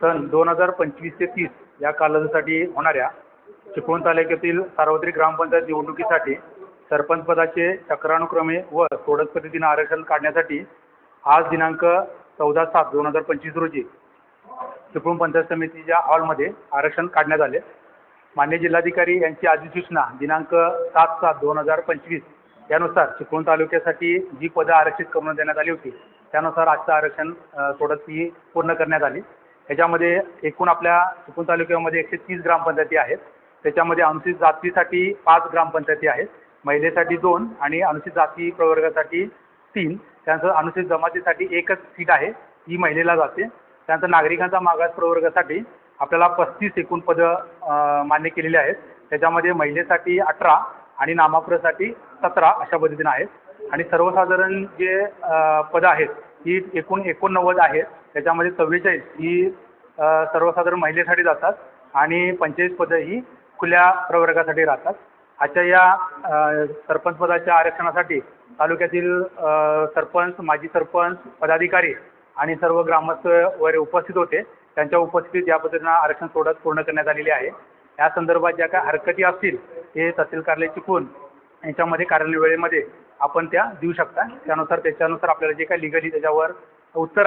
सन दोन हजार पंचवीस ते तीस या कालावधीसाठी होणाऱ्या चिपळूण तालुक्यातील सार्वत्रिक ग्रामपंचायत निवडणुकीसाठी सरपंच पदाचे चक्रानुक्रमे व सोडत पद्धतीनं आरक्षण काढण्यासाठी आज दिनांक चौदा सात दोन हजार पंचवीस रोजी चिपळूण पंचायत समितीच्या हॉलमध्ये आरक्षण काढण्यात आले. मान्य जिल्हाधिकारी यांची अधिसूचना दिनांक सात सात दोन हजार पंचवीस यानुसार चिपळूण तालुक्यासाठी जी पदं आरक्षित करून देण्यात आली होती त्यानुसार आजचं आरक्षण सोडत ही पूर्ण करण्यात आली. ह्याच्यामध्ये एकूण आपल्या चिपळूण तालुक्यामध्ये एकशे तीस ग्रामपंचायती आहेत. त्याच्यामध्ये अनुसूचित जातीसाठी पाच ग्रामपंचायती आहेत. महिलेसाठी दोन आणि अनुसूचित जाती प्रवर्गासाठी तीन. त्यानंतर अनुसूचित जमातीसाठी एकच सीट आहे ती महिलेला जाते. त्यानंतर नागरिकांचा मागास प्रवर्गासाठी आपल्याला पस्तीस एकूण पदं मान्य केलेली आहेत. त्याच्यामध्ये महिलेसाठी अठरा आणि नामापुरासाठी सतरा अशा पद्धतीनं आहेत. आणि सर्वसाधारण जे पदं आहेत ही एकूण एकोणनव्वद आहेत. त्याच्यामध्ये चव्वेचाळीस ही सर्वसाधारण महिलेसाठी जातात आणि पंचेचाळीस पदं ही खुल्या प्रवर्गासाठी राहतात. आजच्या या सरपंच पदाच्या आरक्षणासाठी तालुक्यातील सरपंच माजी सरपंच पदाधिकारी आणि सर्व ग्रामस्थ वगैरे उपस्थित होते. त्यांच्या उपस्थितीत या पद्धतीनं आरक्षण सोडत पूर्ण करण्यात आलेली आहे. या संदर्भात ज्या काही हरकती असतील ते तहसील कार्यालय चुकून यांच्यामध्ये कार्यालय वेळेमध्ये आपण त्या देऊ शकता. त्यानुसार त्याच्यानुसार आपल्याला जे काही लिगली त्याच्यावर उत्तर